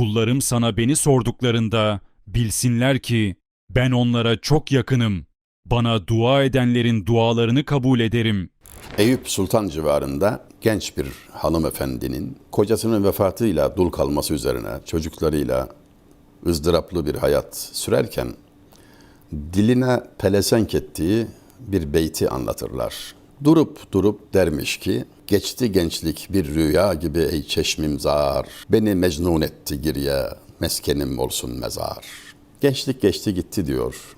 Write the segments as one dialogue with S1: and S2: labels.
S1: Kullarım sana beni sorduklarında bilsinler ki ben onlara çok yakınım. Bana dua edenlerin dualarını kabul ederim.
S2: Eyüp Sultan civarında genç bir hanımefendinin kocasının vefatıyla dul kalması üzerine çocuklarıyla ızdıraplı bir hayat sürerken diline pelesenk ettiği bir beyti anlatırlar. Durup durup dermiş ki geçti gençlik bir rüya gibi ey çeşmim zar beni mecnun etti girye meskenim olsun mezar. Gençlik geçti gitti diyor.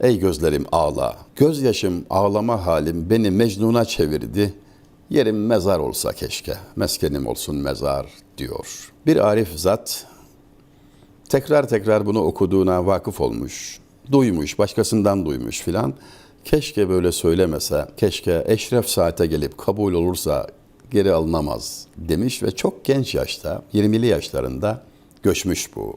S2: Ey gözlerim ağla. Gözyaşım ağlama halim beni mecnuna çevirdi. Yerim mezar olsa keşke. Meskenim olsun mezar diyor. Bir arif zat tekrar tekrar bunu okuduğuna vakıf olmuş. Duymuş, başkasından duymuş filan. Keşke böyle söylemese, keşke eşref saate gelip kabul olursa geri alınamaz demiş ve çok genç yaşta, 20'li yaşlarında göçmüş bu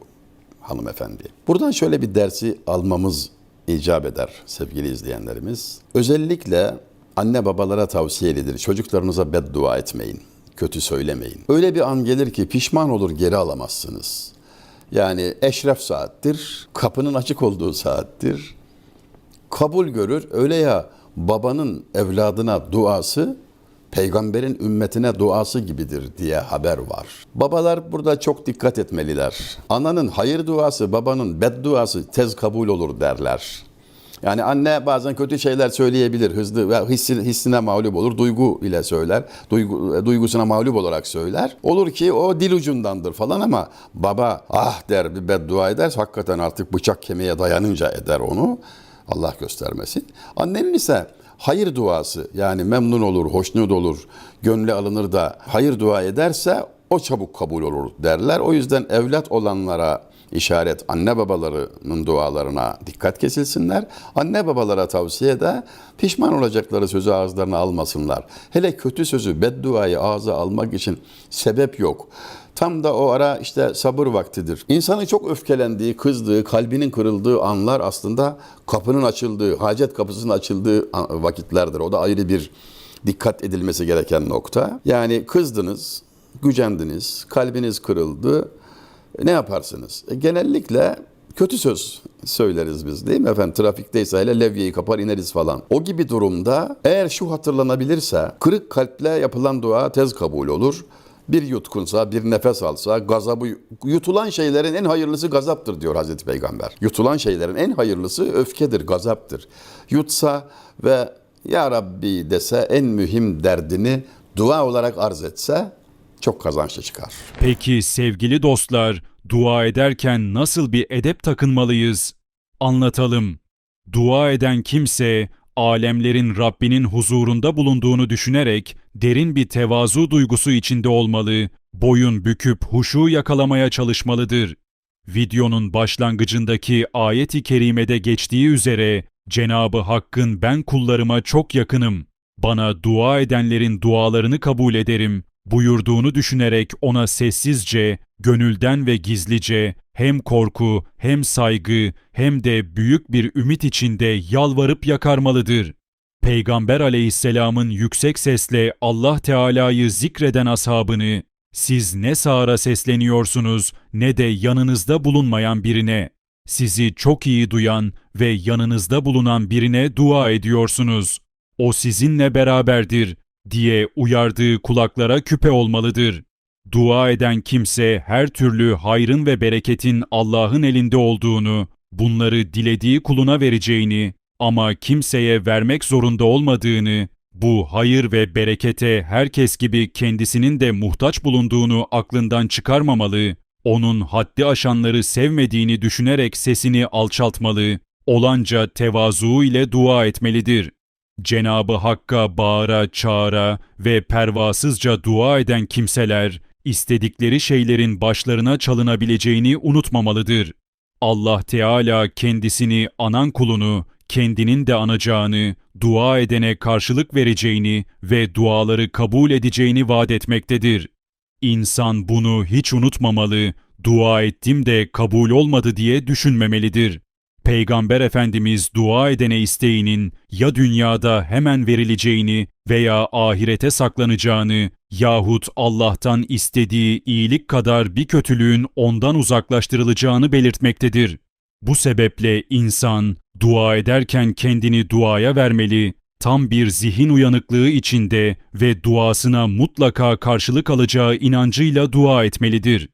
S2: hanımefendi. Buradan şöyle bir dersi almamız icap eder sevgili izleyenlerimiz. Özellikle anne babalara tavsiyelidir. Çocuklarınıza beddua etmeyin. Kötü söylemeyin. Öyle bir an gelir ki pişman olur geri alamazsınız. Yani eşref saattir, kapının açık olduğu saattir. Kabul görür. Öyle ya babanın evladına duası peygamberin ümmetine duası gibidir diye haber var. Babalar burada çok dikkat etmeliler. Ananın hayır duası, babanın bedduası tez kabul olur derler. Yani anne bazen kötü şeyler söyleyebilir, hızlı ve hissi, hissine mağlup olur, duygu ile söyler, duygu, duygusuna mağlup olarak söyler. Olur ki o dil ucundandır falan ama baba ah der bir beddua eder, hakikaten artık bıçak kemiğe dayanınca eder onu. Allah göstermesin. Annenin ise hayır duası yani memnun olur, hoşnut olur, gönlü alınır da hayır dua ederse o çabuk kabul olur derler. O yüzden evlat olanlara işaret anne babalarının dualarına dikkat kesilsinler. Anne babalara tavsiye de pişman olacakları sözü ağızlarına almasınlar. Hele kötü sözü, bedduayı ağza almak için sebep yok. Tam da o ara işte sabır vaktidir. İnsanın çok öfkelendiği, kızdığı, kalbinin kırıldığı anlar aslında kapının açıldığı, hacet kapısının açıldığı vakitlerdir. O da ayrı bir dikkat edilmesi gereken nokta. Yani kızdınız, gücendiniz, kalbiniz kırıldı. Ne yaparsınız? E, genellikle kötü söz söyleriz biz değil mi efendim? Trafikteyse hele levyeyi kapar ineriz falan. O gibi durumda eğer şu hatırlanabilirse kırık kalple yapılan dua tez kabul olur bir yutkunsa, bir nefes alsa, gazabı yutulan şeylerin en hayırlısı gazaptır diyor Hazreti Peygamber. Yutulan şeylerin en hayırlısı öfkedir, gazaptır. Yutsa ve ya Rabbi dese en mühim derdini dua olarak arz etse çok kazançlı çıkar.
S1: Peki sevgili dostlar, dua ederken nasıl bir edep takınmalıyız? Anlatalım. Dua eden kimse alemlerin Rabbinin huzurunda bulunduğunu düşünerek derin bir tevazu duygusu içinde olmalı, boyun büküp huşu yakalamaya çalışmalıdır. Videonun başlangıcındaki ayet-i kerimede geçtiği üzere Cenabı Hakk'ın ben kullarıma çok yakınım. Bana dua edenlerin dualarını kabul ederim buyurduğunu düşünerek ona sessizce, gönülden ve gizlice hem korku, hem saygı, hem de büyük bir ümit içinde yalvarıp yakarmalıdır. Peygamber aleyhisselamın yüksek sesle Allah Teala'yı zikreden ashabını, siz ne sağıra sesleniyorsunuz ne de yanınızda bulunmayan birine, sizi çok iyi duyan ve yanınızda bulunan birine dua ediyorsunuz. O sizinle beraberdir diye uyardığı kulaklara küpe olmalıdır. Dua eden kimse her türlü hayrın ve bereketin Allah'ın elinde olduğunu, bunları dilediği kuluna vereceğini ama kimseye vermek zorunda olmadığını, bu hayır ve berekete herkes gibi kendisinin de muhtaç bulunduğunu aklından çıkarmamalı, onun haddi aşanları sevmediğini düşünerek sesini alçaltmalı, olanca tevazu ile dua etmelidir. Cenabı Hakk'a bağıra, çağıra ve pervasızca dua eden kimseler, istedikleri şeylerin başlarına çalınabileceğini unutmamalıdır. Allah Teala kendisini anan kulunu, kendinin de anacağını, dua edene karşılık vereceğini ve duaları kabul edeceğini vaat etmektedir. İnsan bunu hiç unutmamalı, dua ettim de kabul olmadı diye düşünmemelidir. Peygamber Efendimiz dua edene isteğinin ya dünyada hemen verileceğini veya ahirete saklanacağını yahut Allah'tan istediği iyilik kadar bir kötülüğün ondan uzaklaştırılacağını belirtmektedir. Bu sebeple insan dua ederken kendini duaya vermeli, tam bir zihin uyanıklığı içinde ve duasına mutlaka karşılık alacağı inancıyla dua etmelidir.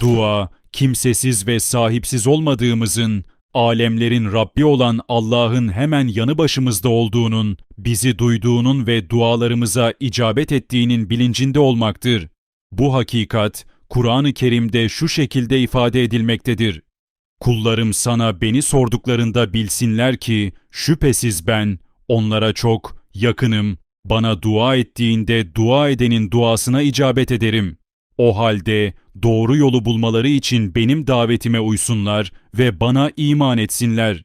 S1: Dua, kimsesiz ve sahipsiz olmadığımızın, alemlerin Rabbi olan Allah'ın hemen yanı başımızda olduğunun, bizi duyduğunun ve dualarımıza icabet ettiğinin bilincinde olmaktır. Bu hakikat, Kur'an-ı Kerim'de şu şekilde ifade edilmektedir. Kullarım sana beni sorduklarında bilsinler ki, şüphesiz ben, onlara çok yakınım, bana dua ettiğinde dua edenin duasına icabet ederim. O halde doğru yolu bulmaları için benim davetime uysunlar ve bana iman etsinler.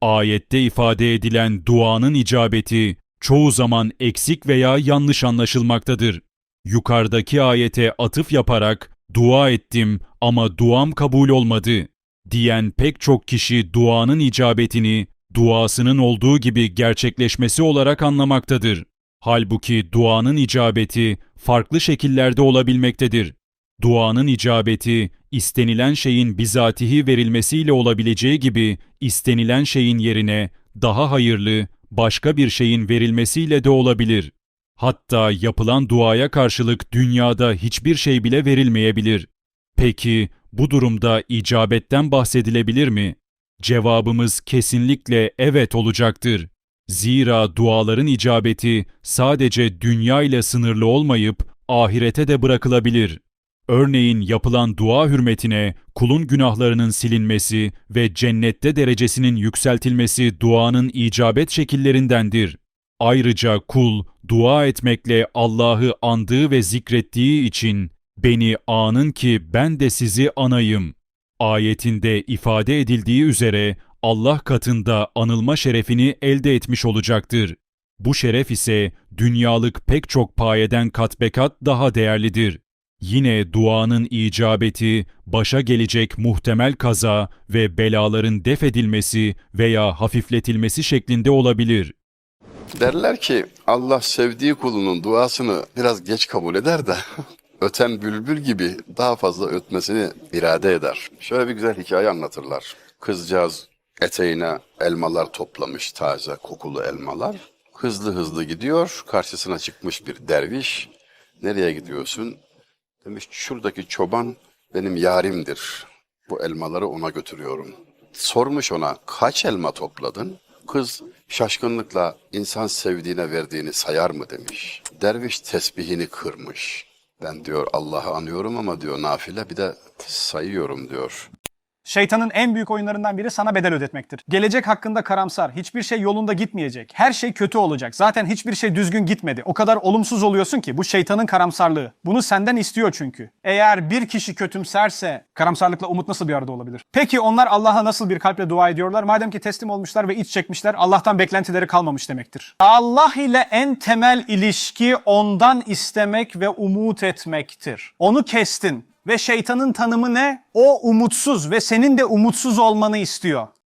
S1: Ayette ifade edilen duanın icabeti çoğu zaman eksik veya yanlış anlaşılmaktadır. Yukarıdaki ayete atıf yaparak dua ettim ama duam kabul olmadı diyen pek çok kişi duanın icabetini duasının olduğu gibi gerçekleşmesi olarak anlamaktadır. Halbuki duanın icabeti farklı şekillerde olabilmektedir. Duanın icabeti istenilen şeyin bizatihi verilmesiyle olabileceği gibi istenilen şeyin yerine daha hayırlı başka bir şeyin verilmesiyle de olabilir. Hatta yapılan duaya karşılık dünyada hiçbir şey bile verilmeyebilir. Peki bu durumda icabetten bahsedilebilir mi? Cevabımız kesinlikle evet olacaktır. Zira duaların icabeti sadece dünya ile sınırlı olmayıp ahirete de bırakılabilir. Örneğin yapılan dua hürmetine kulun günahlarının silinmesi ve cennette derecesinin yükseltilmesi duanın icabet şekillerindendir. Ayrıca kul dua etmekle Allah'ı andığı ve zikrettiği için beni anın ki ben de sizi anayım. Ayetinde ifade edildiği üzere Allah katında anılma şerefini elde etmiş olacaktır. Bu şeref ise dünyalık pek çok payeden kat be kat daha değerlidir. Yine duanın icabeti, başa gelecek muhtemel kaza ve belaların def edilmesi veya hafifletilmesi şeklinde olabilir.
S2: Derler ki Allah sevdiği kulunun duasını biraz geç kabul eder de öten bülbül gibi daha fazla ötmesini irade eder. Şöyle bir güzel hikaye anlatırlar. Kızcağız eteğine elmalar toplamış taze kokulu elmalar. Hızlı hızlı gidiyor. Karşısına çıkmış bir derviş. Nereye gidiyorsun? Demiş şuradaki çoban benim yarimdir. Bu elmaları ona götürüyorum. Sormuş ona kaç elma topladın? Kız şaşkınlıkla insan sevdiğine verdiğini sayar mı demiş. Derviş tesbihini kırmış. Ben diyor Allah'ı anıyorum ama diyor nafile bir de sayıyorum diyor.
S3: Şeytanın en büyük oyunlarından biri sana bedel ödetmektir. Gelecek hakkında karamsar, hiçbir şey yolunda gitmeyecek, her şey kötü olacak. Zaten hiçbir şey düzgün gitmedi. O kadar olumsuz oluyorsun ki bu şeytanın karamsarlığı. Bunu senden istiyor çünkü. Eğer bir kişi kötümserse karamsarlıkla umut nasıl bir arada olabilir? Peki onlar Allah'a nasıl bir kalple dua ediyorlar? Madem ki teslim olmuşlar ve iç çekmişler Allah'tan beklentileri kalmamış demektir. Allah ile en temel ilişki ondan istemek ve umut etmektir. Onu kestin. Ve şeytanın tanımı ne? O umutsuz ve senin de umutsuz olmanı istiyor.